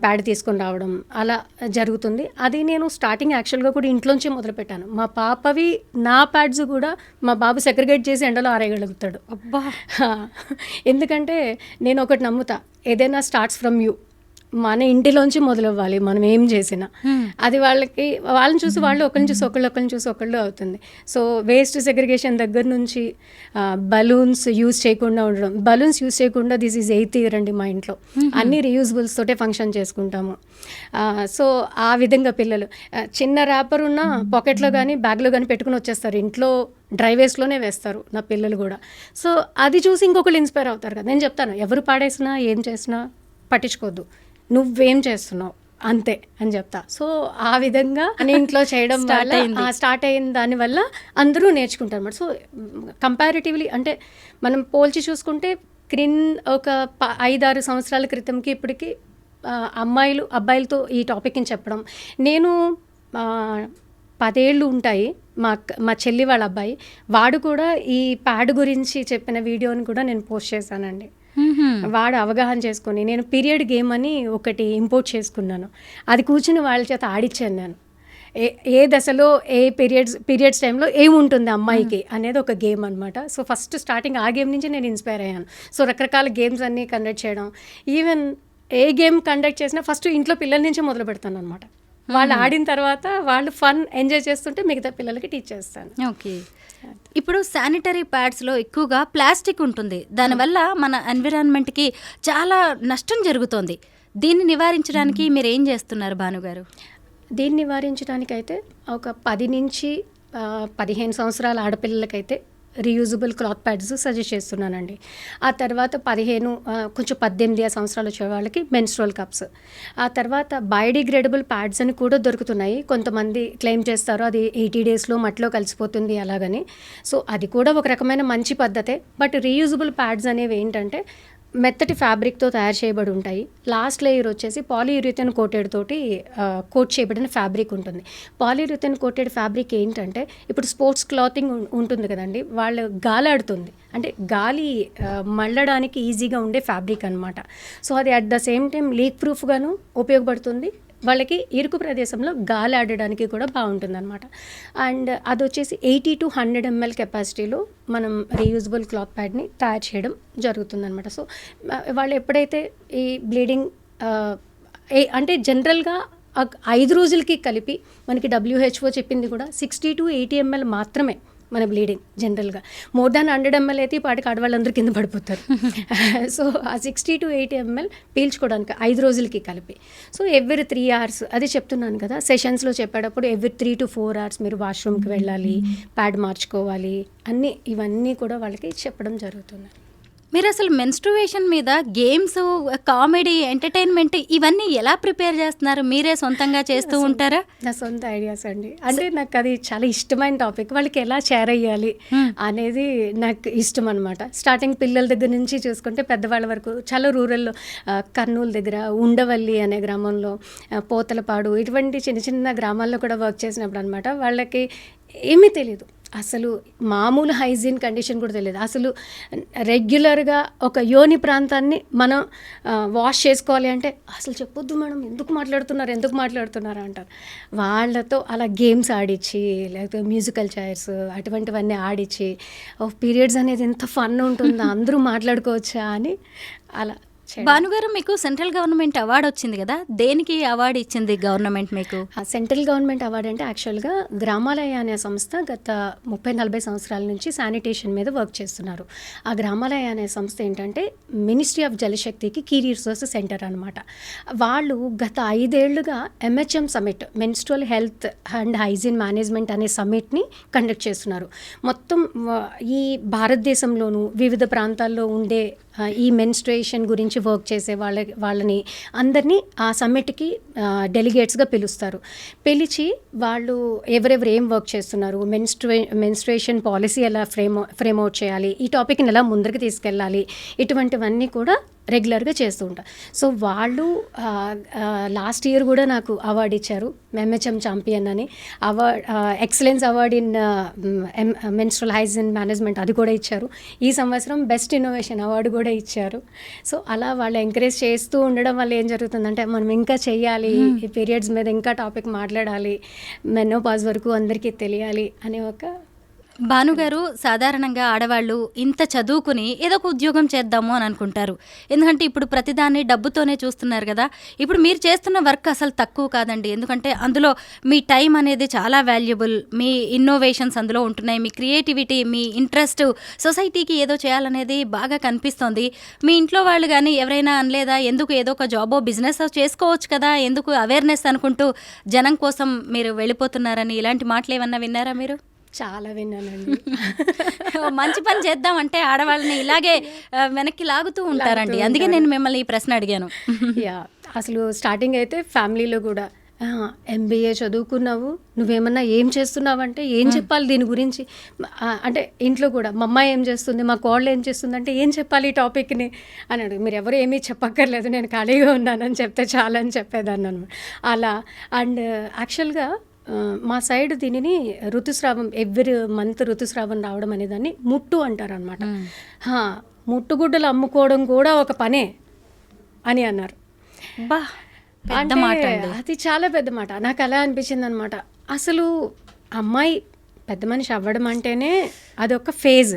ప్యాడ్ తీసుకొని రావడం అలా జరుగుతుంది. అది నేను స్టార్టింగ్ యాక్చువల్గా కూడా ఇంట్లోంచే మొదలుపెట్టాను. మా పాపవి నా ప్యాడ్స్ కూడా మా బాబు సెగ్రిగేట్ చేసి ఎండలో ఆరేయగలుగుతాడు. అబ్బా. [LAUGHS] ఎందుకంటే నేను ఒకటి నమ్ముతా. ఏదైనా స్టార్ట్స్ ఫ్రమ్ యూ మన ఇంటిలోంచి మొదలవ్వాలి మనం ఏం చేసినా. అది వాళ్ళకి వాళ్ళని చూసి వాళ్ళు ఒకరిని చూసి ఒకళ్ళు ఒకరిని చూసి ఒకళ్ళు అవుతుంది. సో వేస్ట్ సెగ్రిగేషన్ దగ్గర నుంచి బలూన్స్ యూజ్ చేయకుండా ఉండడం. బలూన్స్ యూజ్ చేయకుండా దిస్ ఈజ్ ఎయిత్ ఇయర్ అండి మా ఇంట్లో. అన్ని రీయూజబుల్స్ తోటే ఫంక్షన్ చేసుకుంటాము. సో ఆ విధంగా పిల్లలు. చిన్న ర్యాపర్ ఉన్న పాకెట్లో కానీ బ్యాగ్లో కానీ పెట్టుకుని వచ్చేస్తారు. ఇంట్లో డ్రైవేస్లోనే వేస్తారు నా పిల్లలు కూడా. సో అది చూసి ఇంకొకళ్ళు ఇన్స్పైర్ అవుతారు కదా. నేను చెప్తాను ఎవరు పాడేసినా ఏం చేసినా పట్టించుకోవద్దు నువ్వేం చేస్తున్నావు? అంతే అని చెప్తా. సో ఆ విధంగా ఇంట్లో చేయడం [LAUGHS] వల్ల. స్టార్ట్ అయిన దానివల్ల అందరూ నేర్చుకుంటారు అన్నమాట. సో కంపారిటివ్లీ అంటే మనం పోల్చి చూసుకుంటే క్రిన్ ఒక ఐదారు సంవత్సరాల క్రితంకి ఇప్పటికి అమ్మాయిలు అబ్బాయిలతో ఈ టాపిక్ని చెప్పడం. నేను పదేళ్ళు ఉంటాయి మా మా చెల్లి వాళ్ళ అబ్బాయి. వాడు కూడా ఈ ప్యాడ్ గురించి చెప్పిన వీడియోని కూడా నేను పోస్ట్ చేశానండి. వాడు అవగాహన చేసుకొని నేను పీరియడ్ గేమ్ అని ఒకటి ఇంపోర్ట్ చేసుకున్నాను. అది కూర్చుని వాళ్ళ చేత ఆడిచ్చాను నేను. ఏ ఏ దశలో ఏ పీరియడ్స్ పీరియడ్స్ టైంలో ఏముంటుంది అమ్మాయికి అనేది ఒక గేమ్ అనమాట సో ఫస్ట్ స్టార్టింగ్ ఆ గేమ్ నుంచి నేను ఇన్స్పైర్ అయ్యాను. సో రకరకాల గేమ్స్ అన్నీ కండక్ట్ చేయడం. ఈవెన్ ఏ గేమ్ కండక్ట్ చేసినా ఫస్ట్ ఇంట్లో పిల్లల నుంచి మొదలు పెడతాను అనమాట వాళ్ళు ఆడిన తర్వాత వాళ్ళు ఫన్ ఎంజాయ్ చేస్తుంటే మిగతా పిల్లలకి టీచ్ చేస్తాను. ఓకే ఇప్పుడు శానిటరీ ప్యాడ్స్లో ఎక్కువగా ప్లాస్టిక్ ఉంటుంది. దానివల్ల మన ఎన్విరాన్మెంట్కి చాలా నష్టం జరుగుతోంది. దీన్ని నివారించడానికి మీరు ఏం చేస్తున్నారు భానుగారు దీన్ని నివారించడానికైతే ఒక పది నుంచి పదిహేను సంవత్సరాల ఆడపిల్లలకైతే రీయూజబుల్ క్లాత్ ప్యాడ్స్ సజెస్ట్ చేస్తున్నానండి. ఆ తర్వాత పదిహేను కొంచెం పద్దెనిమిది సంవత్సరాలు వచ్చే వాళ్ళకి మెన్స్ట్రోల్ కప్స్ ఆ తర్వాత బయోడిగ్రేడబుల్ ప్యాడ్స్ అని కూడా దొరుకుతున్నాయి. కొంతమంది క్లెయిమ్ చేస్తారు అది ఎయిటీ డేస్లో మట్టిలో కలిసిపోతుంది అలాగని. సో అది కూడా ఒక రకమైన మంచి పద్ధతే. బట్ రీయూజబుల్ ప్యాడ్స్ అనేవి ఏంటంటే మెత్తటి ఫ్యాబ్రిక్తో తయారు చేయబడి ఉంటాయి. లాస్ట్ లేయర్ వచ్చేసి పాలీయూరిథన్ కోటెడ్ తోటి కోట్ చేయబడిన ఫ్యాబ్రిక్ ఉంటుంది. పాలీయూరిథన్ కోటెడ్ ఫ్యాబ్రిక్ ఏంటంటే ఇప్పుడు స్పోర్ట్స్ క్లాతింగ్ ఉంటుంది కదండి వాళ్ళు గాలాడుతుంది. అంటే గాలి మళ్ళడానికి ఈజీగా ఉండే ఫ్యాబ్రిక్ అనమాట సో అది at the same time leak ప్రూఫ్గాను ఉపయోగపడుతుంది. వాళ్ళకి ఇరుకు ప్రదేశంలో గాలి ఆడడానికి కూడా బాగుంటుంది అనమాట అండ్ అది వచ్చేసి ఎయిటీ టు హండ్రెడ్ ఎంఎల్ కెపాసిటీలో మనం రీయూజబుల్ క్లాత్ ప్యాడ్ని తయారు చేయడం జరుగుతుంది అనమాట సో వాళ్ళు ఎప్పుడైతే ఈ బ్లీడింగ్ ఏ అంటే జనరల్గా ఐదు రోజులకి కలిపి మనకి డబ్ల్యూహెచ్ఓ చెప్పింది కూడా సిక్స్టీ టు ఎయిటీ ఎంఎల్ మాత్రమే మన బ్లీడింగ్ జనరల్గా మోర్ దాన్ హండ్రెడ్ ఎంఎల్ అయితే ఈ పాటికి ఆడవాళ్ళందరూ కింద పడిపోతారు. [LAUGHS] సో ఆ సిక్స్టీ టు ఎయిటీ ఎంఎల్ పీల్చుకోవడానికి ఐదు రోజులకి కలిపి. సో ఎవ్రీ త్రీ అవర్స్ అది చెప్తున్నాను కదా సెషన్స్లో చెప్పేటప్పుడు every three to four hours మీరు వాష్రూమ్కి వెళ్ళాలి ప్యాడ్ మార్చుకోవాలి అన్నీ ఇవన్నీ కూడా వాళ్ళకి చెప్పడం జరుగుతుంది. మీరు అసలు మెన్స్ట్రువేషన్ మీద గేమ్స్ కామెడీ ఎంటర్టైన్మెంట్ ఇవన్నీ ఎలా ప్రిపేర్ చేస్తున్నారు? మీరే సొంతంగా చేస్తూ ఉంటారా? నా సొంత ఐడియాస్ అండి. అంటే నాకు అది చాలా ఇష్టమైన టాపిక్ వాళ్ళకి ఎలా షేర్ అయ్యాలి అనేది నాకు ఇష్టం అనమాట స్టార్టింగ్ పిల్లల దగ్గర నుంచి చూసుకుంటే పెద్దవాళ్ళ వరకు చాలా రూరల్లో ఆ, కర్నూలు దగ్గర ఉండవల్లి అనే గ్రామంలో పోతలపాడు ఇటువంటి చిన్న చిన్న గ్రామాల్లో కూడా వర్క్ చేసినప్పుడు అనమాట వాళ్ళకి ఏమీ తెలియదు అసలు మామూలు హైజీన్ కండిషన్ కూడా తెలియదు అసలు రెగ్యులర్గా ఒక యోని ప్రాంతాన్ని మనం వాష్ చేసుకోవాలి అంటే అసలు చెప్పొద్దు మేడం ఎందుకు మాట్లాడుతున్నారు ఎందుకు మాట్లాడుతున్నారు అంటారు వాళ్ళతో అలా గేమ్స్ ఆడిచ్చి లేకపోతే మ్యూజికల్ చైర్స్ అటువంటివన్నీ ఆడిచ్చి పీరియడ్స్ అనేది ఎంత ఫన్ ఉంటుందో [LAUGHS] అందరూ మాట్లాడుకోవచ్చా అని అలా. భానుగారు మీకు సెంట్రల్ గవర్నమెంట్ అవార్డు వచ్చింది కదా దేనికి అవార్డు ఇచ్చింది గవర్నమెంట్ మీకు? ఆ సెంట్రల్ గవర్నమెంట్ అవార్డు అంటే యాక్చువల్గా గ్రామాలయ అనే సంస్థ గత ముప్పై నలభై సంవత్సరాల నుంచి శానిటేషన్ మీద వర్క్ చేస్తున్నారు. ఆ గ్రామాలయ అనే సంస్థ ఏంటంటే మినిస్ట్రీ ఆఫ్ జలశక్తికి కీ రిసోర్స్ సెంటర్ అనమాట వాళ్ళు గత ఐదేళ్ళుగా MHM summit menstrual health and hygiene management అనే సమిట్ని కండక్ట్ చేస్తున్నారు. మొత్తం ఈ భారతదేశంలోనూ వివిధ ప్రాంతాల్లో ఉండే ఈ మెన్స్ట్రేషన్ గురించి వర్క్ చేసే వాళ్ళ వాళ్ళని అందరినీ ఆ సమ్మిట్కి డెలిగేట్స్గా పిలుస్తారు. పిలిచి వాళ్ళు ఎవరెవరు ఏం వర్క్ చేస్తున్నారు మెన్స్ట్రే మెన్స్ట్రేషన్ పాలసీ ఎలా ఫ్రేమ్ ఫ్రేమ్అవుట్ చేయాలి ఈ టాపిక్ని ఎలా ముందరికి తీసుకెళ్ళాలి ఇటువంటివన్నీ కూడా రెగ్యులర్గా చేస్తూ ఉంటారు సో వాళ్ళు లాస్ట్ ఇయర్ కూడా నాకు అవార్డు ఇచ్చారు ఎంహెచ్ఎం ఛాంపియన్ అని. Award excellence award in menstrual hygiene management అది కూడా ఇచ్చారు. ఈ సంవత్సరం బెస్ట్ ఇన్నోవేషన్ అవార్డు కూడా ఇచ్చారు. సో అలా వాళ్ళు ఎంకరేజ్ చేస్తూ ఉండడం వల్ల ఏం జరుగుతుందంటే మనం ఇంకా చెయ్యాలి ఈ పీరియడ్స్ మీద ఇంకా టాపిక్ మాట్లాడాలి మెనోపాజ్ వరకు అందరికీ తెలియాలి అనే ఒక భానుగారు సాధారణంగా ఆడవాళ్ళు ఇంత చదువుకుని ఏదో ఒక ఉద్యోగం చేద్దాము అని అనుకుంటారు. ఎందుకంటే ఇప్పుడు ప్రతిదాన్ని డబ్బుతోనే చూస్తున్నారు కదా. ఇప్పుడు మీరు చేస్తున్న వర్క్ అసలు తక్కువ కాదండి. ఎందుకంటే అందులో మీ టైం అనేది చాలా వాల్యుబుల్. మీ ఇన్నోవేషన్స్ అందులో ఉంటున్నాయి. మీ క్రియేటివిటీ మీ ఇంట్రెస్ట్ సొసైటీకి ఏదో చేయాలనేది బాగా కనిపిస్తోంది. మీ ఇంట్లో వాళ్ళు కానీ ఎవరైనా అనలేదా? ఎందుకు ఏదో ఒక జాబో బిజినెస్ చేసుకోవచ్చు కదా? ఎందుకు అవేర్నెస్ అనుకుంటూ జనం కోసం మీరు వెళ్ళిపోతున్నారని ఇలాంటి మాటలు ఏమన్నా విన్నారా మీరు? చాలా విన్నానండి. మంచి పని చేద్దామంటే ఆడవాళ్ళని ఇలాగే వెనక్కి లాగుతూ ఉంటారండి. అందుకే నేను మిమ్మల్ని ఈ ప్రశ్న అడిగాను. యా అసలు స్టార్టింగ్ అయితే ఫ్యామిలీలో కూడా ఎంబీఏ చదువుకున్నావు నువ్వేమన్నా ఏం చేస్తున్నావు అంటే ఏం చెప్పాలి దీని గురించి? అంటే ఇంట్లో కూడా మా అమ్మాయి ఏం చేస్తుంది? మా కోళ్ళు ఏం చేస్తుంది? అంటే ఏం చెప్పాలి ఈ టాపిక్ని? అని అడుగు. మీరు ఎవరు ఏమీ చెప్పక్కర్లేదు నేను ఖాళీగా ఉన్నానని చెప్తే చాలని చెప్పేదాన్ని అనమాట. అలా అండ్ యాక్చువల్గా మా సైడ్ దీనిని ఋతుస్రావం ఎవ్రీ మంత్ ఋతుస్రావం రావడం అనేదాన్ని ముట్టు అంటారు అనమాట ముట్టుగుడ్డలు అమ్ముకోవడం కూడా ఒక పనే అని అన్నారు. బా పెద్ద అంటే మాట అండి. అది చాలా పెద్ద మాట. నాకు అలా అనిపించింది అనమాట అసలు అమ్మాయి పెద్ద మనిషి అవ్వడం అంటేనే అదొక ఫేజ్.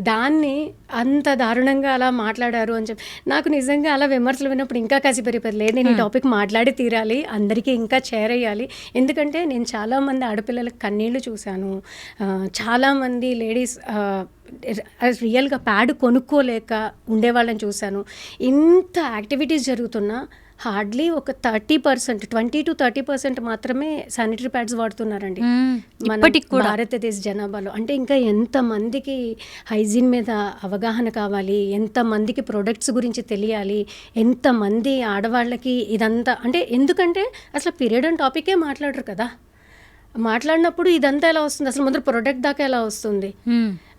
దాన్ని అంత దారుణంగా అలా మాట్లాడారు అని చెప్పి నాకు నిజంగా అలా విమర్శలు విన్నప్పుడు ఇంకా కసి పెరిగిపోయింది లేదు నేను ఈ టాపిక్ మాట్లాడి తీరాలి అందరికీ ఇంకా చేరేయాలి ఎందుకంటే నేను చాలామంది ఆడపిల్లలకు కన్నీళ్ళు చూశాను. చాలామంది లేడీస్ రియల్గా ప్యాడ్ కొనుక్కోలేక ఉండేవాళ్ళని చూశాను. ఇంత యాక్టివిటీస్ జరుగుతున్నా హార్డ్లీ ఒక thirty percent twenty to thirty percent మాత్రమే శానిటరీ ప్యాడ్స్ వాడుతున్నారండి. మన భారతదేశ జనాభాలో. అంటే ఇంకా ఎంతమందికి హైజీన్ మీద అవగాహన కావాలి ఎంతమందికి ప్రొడక్ట్స్ గురించి తెలియాలి ఎంతమంది ఆడవాళ్ళకి ఇదంతా అంటే ఎందుకంటే అసలు పీరియడ్ అండ్ టాపికే మాట్లాడరు కదా. మాట్లాడినప్పుడు ఇదంతా ఎలా వస్తుంది? అసలు ముందు ప్రొడక్ట్ దాకా ఎలా వస్తుంది.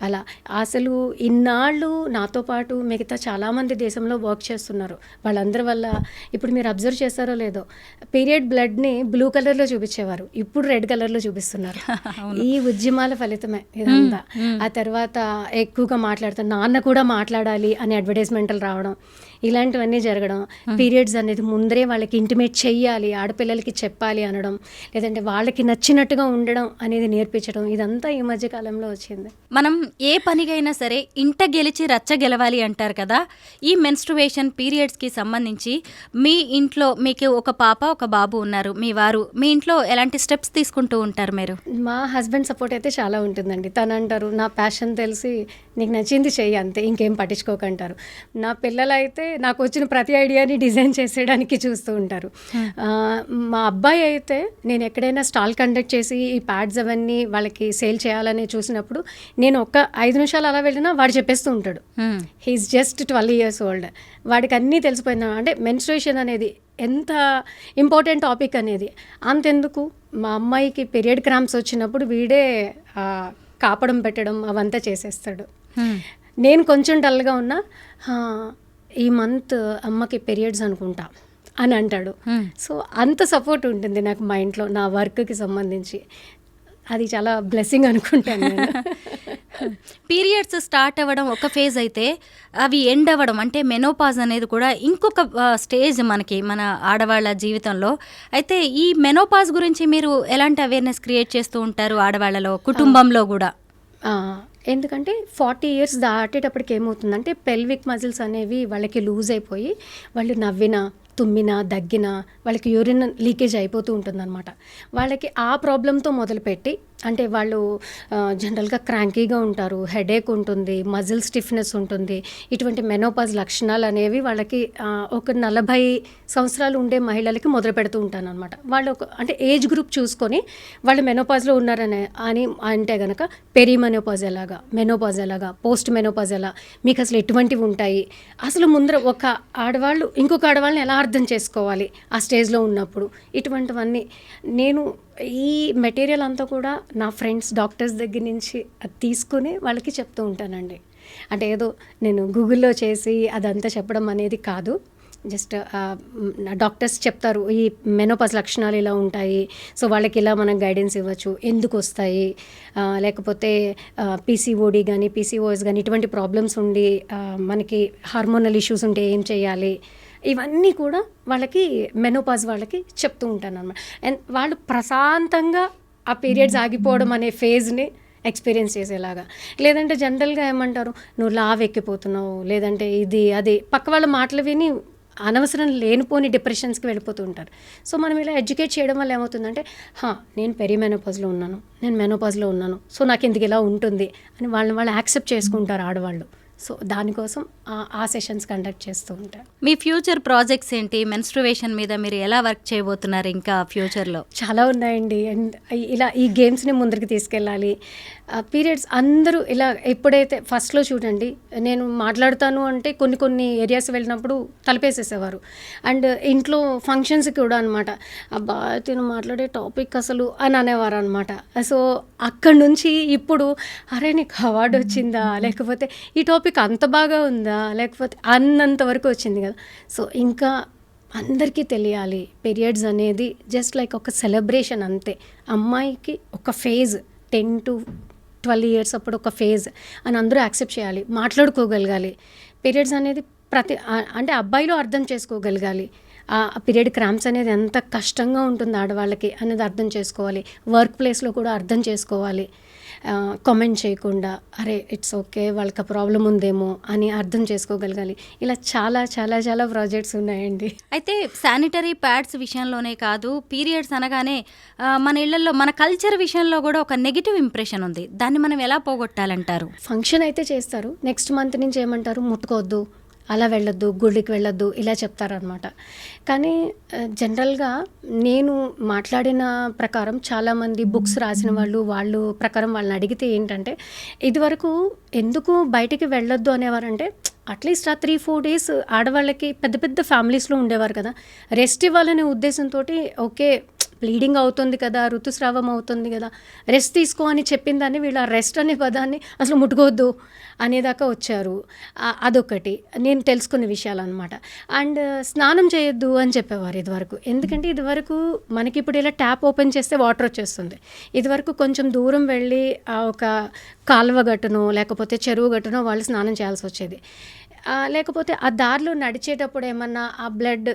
అలా. అసలు ఇన్నాళ్ళు నాతో పాటు మిగతా చాలామంది దేశంలో వర్క్ చేస్తున్నారు. వాళ్ళందరి వల్ల ఇప్పుడు మీరు అబ్జర్వ్ చేస్తారో లేదో పీరియడ్ బ్లడ్ని బ్లూ కలర్లో చూపించేవారు. ఇప్పుడు రెడ్ కలర్లో చూపిస్తున్నారు. [LAUGHS] ఈ ఉద్యమాల ఫలితమే ఇదంతా. ఆ తర్వాత ఎక్కువగా మాట్లాడతారు నాన్న కూడా మాట్లాడాలి అని అడ్వర్టైజ్మెంట్లు రావడం. ఇలాంటివన్నీ జరగడం. పీరియడ్స్ అనేది ముందరే వాళ్ళకి ఇంటిమేట్ చెయ్యాలి ఆడపిల్లలకి చెప్పాలి అనడం లేదంటే వాళ్ళకి నచ్చినట్టుగా ఉండడం అనేది నేర్పించడం. ఇదంతా ఈ మధ్య కాలంలో వచ్చింది. మనం ఏ పనికైనా సరే ఇంట గెలిచి రచ్చ గెలవాలి అంటారు కదా. ఈ మెన్స్ట్రువేషన్ పీరియడ్స్కి సంబంధించి మీ ఇంట్లో మీకు ఒక పాప ఒక బాబు ఉన్నారు. మీ వారు మీ ఇంట్లో ఎలాంటి స్టెప్స్ తీసుకుంటూ ఉంటారు మీరు? మా హస్బెండ్ సపోర్ట్ అయితే చాలా ఉంటుందండి. తను అంటారు నా ప్యాషన్ తెలిసి నీకు నచ్చింది చెయ్యి అంతే. ఇంకేం పట్టించుకోకంటారు. నా పిల్లలు అయితే నాకు వచ్చిన ప్రతి ఐడియాని డిజైన్ చేసేయడానికి చూస్తూ ఉంటారు. మా అబ్బాయి అయితే నేను ఎక్కడైనా స్టాల్ కండక్ట్ చేసి ఈ ప్యాడ్స్ అవన్నీ వాళ్ళకి సేల్ చేయాలని చూసినప్పుడు నేను ఒక్క ఐదు నిమిషాలు అలా వెళ్ళినా వాడు చెప్పేస్తూ ఉంటాడు. He is just twelve years old వాడికి అన్నీ తెలిసిపోయింది అంటే మెన్స్ట్రేషన్ అనేది ఎంత ఇంపార్టెంట్ టాపిక్ అనేది. అంతెందుకు? మా అమ్మాయికి పీరియడ్ క్రాంప్స్ వచ్చినప్పుడు వీడే కాపడం పెట్టడం అవంతా చేసేస్తాడు. నేను కొంచెం డల్గా ఉన్నా "హా, ఈ మంత్ అమ్మకి పీరియడ్స్ అనుకుంటా అని అంటాడు. సో అంత సపోర్ట్ ఉంటుంది నాకు మా ఇంట్లో నా వర్క్కి సంబంధించి అది చాలా బ్లెస్సింగ్ అనుకుంటాను పీరియడ్స్ స్టార్ట్ [LAUGHS] అవ్వడం ఒక ఫేజ్ అయితే అవి ఎండ్ అవ్వడం అంటే మెనోపాజ్ అనేది కూడా ఇంకొక స్టేజ్ మనకి మన ఆడవాళ్ళ జీవితంలో. అయితే ఈ మెనోపాజ్ గురించి మీరు ఎలాంటి అవేర్నెస్ క్రియేట్ చేస్తూ ఉంటారు ఆడవాళ్ళలో కుటుంబంలో కూడా? ఎందుకంటే ఫార్టీ ఇయర్స్ దాటేటప్పటికి ఏమవుతుందంటే పెల్విక్ మజిల్స్ అనేవి వాళ్ళకి లూజ్ అయిపోయి వాళ్ళు నవ్వినా తుమ్మినా దగ్గినా వాళ్ళకి యూరిన్ లీకేజ్ అయిపోతూ ఉంటుందన్నమాట. వాళ్ళకి ఆ ప్రాబ్లంతో మొదలుపెట్టి అంటే వాళ్ళు జనరల్గా క్రాంకీగా ఉంటారు హెడేక్ ఉంటుంది మజిల్ స్టిఫ్నెస్ ఉంటుంది. ఇటువంటి మెనోపాజ్ లక్షణాలు అనేవి వాళ్ళకి ఒక నలభై సంవత్సరాలు ఉండే మహిళలకి మొదలు పెడుతూ ఉంటాను అనమాట వాళ్ళు ఒక అంటే ఏజ్ గ్రూప్ చూసుకొని వాళ్ళు మెనోపాజ్లో ఉన్నారనే అని అంటే కనుక పెరీ మెనోపాజ్ ఎలాగా మెనోపాజ్ ఎలాగా పోస్ట్ మెనోపాజ్ ఎలా మీకు అసలు ఎటువంటివి ఉంటాయి? అసలు ముందర ఒక ఆడవాళ్ళు ఇంకొక ఆడవాళ్ళని ఎలా అర్థం చేసుకోవాలి? ఆ స్టేజ్లో ఉన్నప్పుడు ఇటువంటివన్నీ నేను ఈ మెటీరియల్ అంతా కూడా నా ఫ్రెండ్స్ డాక్టర్స్ దగ్గర నుంచి అది తీసుకుని వాళ్ళకి చెప్తూ ఉంటానండి. అంటే ఏదో నేను గూగుల్లో చేసి అదంతా చెప్పడం అనేది కాదు. జస్ట్ డాక్టర్స్ చెప్తారు ఈ మెనోపాస్ లక్షణాలు ఇలా ఉంటాయి సో వాళ్ళకి ఇలా మనం గైడెన్స్ ఇవ్వచ్చు ఎందుకు వస్తాయి? లేకపోతే పీసీఓడి కానీ పీసీఓఎస్ కానీ ఇటువంటి ప్రాబ్లమ్స్ ఉండి మనకి హార్మోనల్ ఇష్యూస్ ఉంటే ఏం చేయాలి? ఇవన్నీ కూడా వాళ్ళకి మెనోపాజ్ వాళ్ళకి చెప్తూ ఉంటాను అనమాట అండ్ వాళ్ళు ప్రశాంతంగా ఆ పీరియడ్స్ ఆగిపోవడం అనే ఫేజ్ని ఎక్స్పీరియన్స్ చేసేలాగా. లేదంటే జనరల్గా ఏమంటారు? నువ్వు లావ్ ఎక్కిపోతున్నావు లేదంటే ఇది అది. పక్క వాళ్ళ మాటలు విని అనవసరం లేనిపోని డిప్రెషన్స్కి వెళ్ళిపోతూ ఉంటారు. సో మనం ఇలా ఎడ్యుకేట్ చేయడం వల్ల ఏమవుతుందంటే హా నేను పెరి మెనోపాజ్లో ఉన్నాను నేను మెనోపాజ్లో ఉన్నాను సో నాకు ఇందుకు ఇలా ఉంటుంది? అని వాళ్ళని వాళ్ళు యాక్సెప్ట్ చేసుకుంటారు ఆడవాళ్ళు. సో దానికోసం ఆ- సెషన్స్ కండక్ట్ చేస్తూ ఉంటారు మీ ఫ్యూచర్ ప్రాజెక్ట్స్ ఏంటి? మెన్స్ట్రువేషన్ మీద మీరు ఎలా వర్క్ చేయబోతున్నారు ఇంకా ఫ్యూచర్లో? చాలా ఉన్నాయండి. అండ్ ఇలా ఈ గేమ్స్ని ముందరికి తీసుకెళ్ళాలి. పీరియడ్స్ అందరూ ఇలా ఎప్పుడైతే ఫస్ట్లో చూడండి నేను మాట్లాడతాను అంటే కొన్ని కొన్ని ఏరియాస్ వెళ్ళినప్పుడు తలపేసేసేవారు. అండ్ ఇంట్లో ఫంక్షన్స్ కూడా అనమాట అబ్బా తిను మాట్లాడే టాపిక్ అసలు అని అనేవారు అనమాట సో అక్కడి నుంచి ఇప్పుడు అరే నీకు అవార్డు వచ్చిందా? లేకపోతే ఈ టాపిక్ అంత బాగా ఉందా? లేకపోతే అన్నంత వరకు వచ్చింది కదా. సో ఇంకా అందరికీ తెలియాలి పీరియడ్స్ అనేది జస్ట్ లైక్ ఒక సెలబ్రేషన్ అంతే. అమ్మాయికి ఒక phase ten to twelve years అప్పుడు ఒక ఫేజ్ అని అందరూ యాక్సెప్ట్ చేయాలి మాట్లాడుకోగలగాలి. పీరియడ్స్ అనేది ప్రతి అంటే అబ్బాయిలో అర్థం చేసుకోగలగాలి. ఆ పీరియడ్ క్రామ్స్ అనేది ఎంత కష్టంగా ఉంటుంది ఆడవాళ్ళకి అనేది అర్థం చేసుకోవాలి. వర్క్ ప్లేస్లో కూడా అర్థం చేసుకోవాలి. కామెంట్ చేయకుండా అరే ఇట్స్ ఓకే వాళ్ళకి ప్రాబ్లం ఉందేమో అని అర్థం చేసుకోగలగాలి. ఇలా చాలా చాలా చాలా ప్రాజెక్ట్స్ ఉన్నాయండి. అయితే శానిటరీ ప్యాడ్స్ విషయంలోనే కాదు పీరియడ్స్ అనగానే మన ఇళ్ళలో మన కల్చర్ విషయంలో కూడా ఒక నెగిటివ్ ఇంప్రెషన్ ఉంది. దాన్ని మనం ఎలా పోగొట్టాలంటారు? ఫంక్షన్ అయితే చేస్తారు. నెక్స్ట్ మంత్ నుంచి ఏమంటారు? ముట్టుకోవద్దు. అలా వెళ్ళొద్దు గుడికి వెళ్ళొద్దు ఇలా చెప్తారనమాట కానీ జనరల్గా నేను మాట్లాడిన ప్రకారం చాలామంది బుక్స్ రాసిన వాళ్ళు వాళ్ళు ప్రకారం వాళ్ళని అడిగితే ఏంటంటే ఇదివరకు ఎందుకు బయటికి వెళ్ళొద్దు అనేవారంటే అట్లీస్ట్ ఆ త్రీ ఫోర్ డేస్ ఆడవాళ్ళకి పెద్ద పెద్ద ఫ్యామిలీస్లో ఉండేవారు కదా. రెస్ట్ ఇవ్వాలనే ఉద్దేశంతో ఓకే బ్లీడింగ్ అవుతుంది కదా ఋతుస్రావం అవుతుంది కదా రెస్ట్ తీసుకో అని చెప్పిన దాన్ని వీళ్ళు ఆ రెస్ట్ అనే పదాన్ని అసలు ముట్టుకోవద్దు అనేదాకా వచ్చారు. అదొకటి నేను తెలుసుకున్న విషయాలు అనమాట అండ్ స్నానం చేయొద్దు అని చెప్పేవారు ఇదివరకు. ఎందుకంటే ఇదివరకు మనకి ఇప్పుడు ఇలా ట్యాప్ ఓపెన్ చేస్తే వాటర్ వచ్చేస్తుంది. ఇదివరకు కొంచెం దూరం వెళ్ళి ఆ ఒక కాలువ గట్టునో లేకపోతే చెరువు గట్టునో వాళ్ళు స్నానం చేయాల్సి వచ్చేది. లేకపోతే ఆ దారిలో నడిచేటప్పుడు ఏమన్నా ఆ బ్లడ్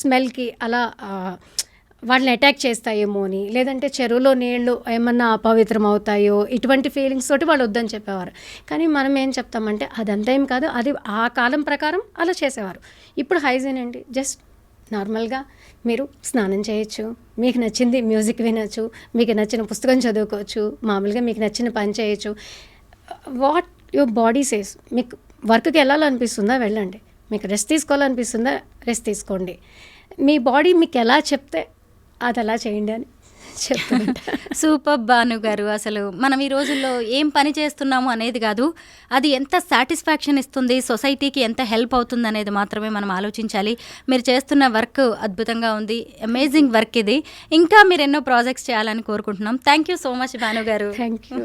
స్మెల్కి అలా వాళ్ళని అటాక్ చేస్తాయేమో అని. లేదంటే చెరువులో నీళ్ళు ఏమన్నా అపవిత్రం అవుతాయో ఇటువంటి ఫీలింగ్స్ తోటి వాళ్ళు వద్దని చెప్పేవారు. కానీ మనం ఏం చెప్తామంటే అదంతా ఏం కాదు అది ఆ కాలం ప్రకారం అలా చేసేవారు. ఇప్పుడు హైజీన్ అండి జస్ట్ నార్మల్గా మీరు స్నానం చేయొచ్చు మీకు నచ్చింది మ్యూజిక్ వినొచ్చు మీకు నచ్చిన పుస్తకం చదువుకోవచ్చు మామూలుగా మీకు నచ్చిన పని చేయొచ్చు. వాట్ యువర్ బాడీ సేస్ మీకు వర్క్కి వెళ్ళాలనిపిస్తుందా? వెళ్ళండి. మీకు రెస్ట్ తీసుకోవాలనిపిస్తుందా? రెస్ట్ తీసుకోండి. మీ బాడీ మీకు ఎలా చెప్తే అది అలా చేయండి అని [LAUGHS] సూపర్ భాను గారు అసలు మనం ఈ రోజుల్లో ఏం పని చేస్తున్నాము అనేది కాదు అది ఎంత సాటిస్ఫాక్షన్ ఇస్తుంది సొసైటీకి ఎంత హెల్ప్ అవుతుంది అనేది మాత్రమే మనం ఆలోచించాలి. మీరు చేస్తున్న వర్క్ అద్భుతంగా ఉంది అమేజింగ్ వర్క్ ఇది. ఇంకా మీరు ఎన్నో ప్రాజెక్ట్స్ చేయాలని కోరుకుంటున్నాం. Thank you so much Bhanu garu. Thank you.